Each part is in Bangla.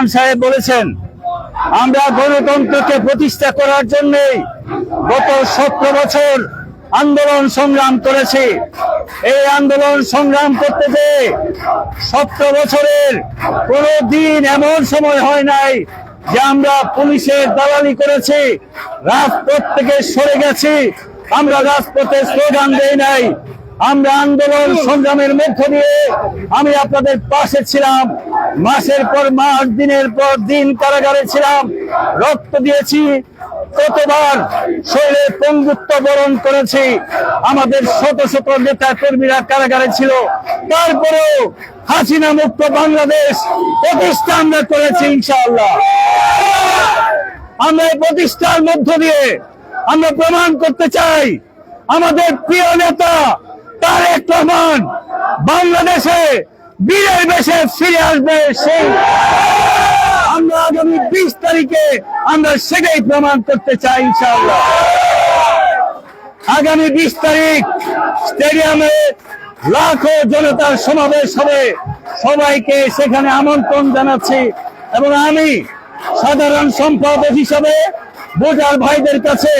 খান সাহেব বলেছেন, আমরা গণতন্ত্রকে প্রতিষ্ঠা করার জন্যই গত সতেরো বছর আন্দোলন সংগ্রাম করেছি। এই আন্দোলন সংগ্রাম করতে যে সতেরো বছরের কোনো দিন এমন সময় হয় নাই যে আমরা পুলিশের দালালি করেছি, রাজপথ থেকে সরে গেছি, আমরা রাজপথে স্লোগান দেই নাই। আমরা আন্দোলন সংগ্রামের মধ্য দিয়ে আমি আপনাদের পাশে ছিলাম মাসের পর মাস, দিনের পর দিন কারাগারে ছিলাম। রক্ত দিয়েছি, কতবার শরীরে পঙ্গুত্ব বরণ করেছি। আমাদের শত শত নেতা কর্মীরা কারাগারে ছিল। তারপরেও হাসিনা মুক্ত বাংলাদেশ প্রতিষ্ঠা আমরা করেছি, ইনশাআল্লাহ। আমরা এই প্রতিষ্ঠার মধ্য দিয়ে আমরা প্রমাণ করতে চাই, আমাদের প্রিয় নেতা তারেক রহমান বাংলাদেশে বীরের বেশে ফিরে আসবে সেই আমরা আগামী বিশ তারিখে আমরা সেটাই প্রমাণ করতে চাই আগামী বিশ তারিখ স্টেডিয়ামে লাখো জনতার সমাবেশ হবে। সবাইকে সেখানে আমন্ত্রণ জানাচ্ছি এবং আমি সাধারণ সম্পাদক হিসাবে ভোটার ভাইদের কাছে,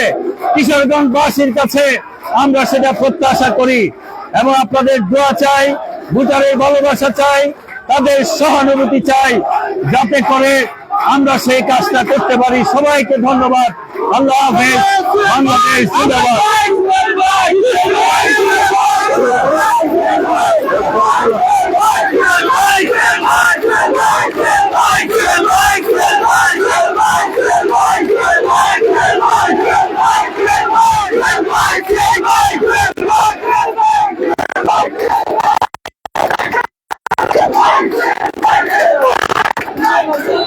কিশোরগঞ্জবাসীর কাছে আমরা সেটা প্রত্যাশা করি এবং আপনাদের দোয়া চাই। ভোটারের ভালোবাসা চাই, তাদের সহানুভূতি চাই, যাতে করে আমরা সেই কাজটা করতে পারি। সবাইকে ধন্যবাদ। আল্লাহ হাফেজ। Bangladesh Thank you.